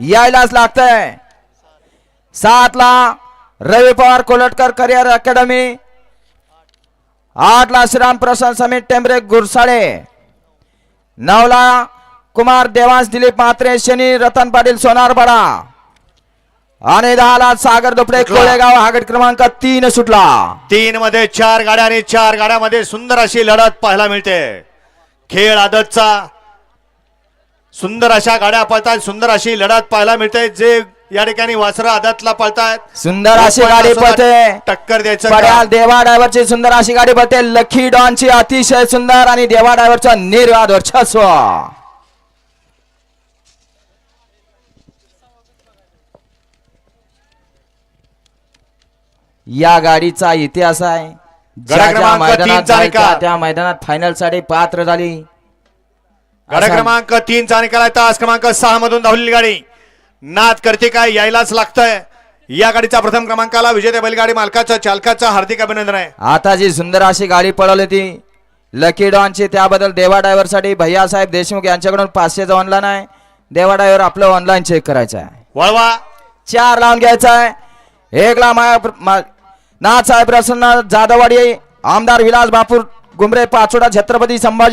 यायलाच लागतंय. सातला रवी पवार कोलटकर करिअर अकॅडमी. आठला श्रीराम प्रसाद समित टेंबरे गुरसाळे नवला कुमार देवांश दिलीप म्हात्रे शनी रतन पाटील सोनारपाडा आणि दहाला सागर दुपडे. कोळेगाव हा गट क्रमांक तीन सुटला. तीन मध्ये चार गाड्या आणि चार गाड्यामध्ये सुंदर अशी लढत पाहायला मिळते. खेळ आदतचा सुंदर अशा गाड्या पळतायत सुंदर अशी लढत पाहायला मिळते जे या ठिकाणी वासरं आदतला पळतायत. सुंदर अशी गाडी पळते. टक्कर द्यायचं. देवा ड्रायव्हरची सुंदर अशी गाडी पळते. लकी डॉनची अतिशय सुंदर आणि देवा ड्रायव्हरचा निर्वाद वर्चस्व. या गाडीचा इतिहास आहे. त्या मैदानात फायनलसाठी पात्र झाली. गाड्या क्रमांक तीनचा निकाल आहे. तास क्रमांक सहा मधून धावलेली गाडी. नाद करते काय यायलाच लागतंय. या गाडीचा प्रथम क्रमांकाला विजेते बैलगाडी मालकाचं चालकाचं हार्दिक अभिनंदन आहे. आता जी सुंदर अशी गाडी पळवली ती लकी डॉनची त्याबद्दल देवा ड्रायव्हरसाठी भैयासाहेब देशमुख यांच्याकडून पाचशेचा ऑनलाईन आहे. देवा ड्रायव्हर आपलं ऑनलाईन चेक करायचं आहे. वळवा. चार लावून घ्यायचा आहे. एकला माया मा- नाथसाहेब प्रसन्न जाधववाडी आमदार विलास बापूर गुमरे पाचोडा छत्रपती संभाजी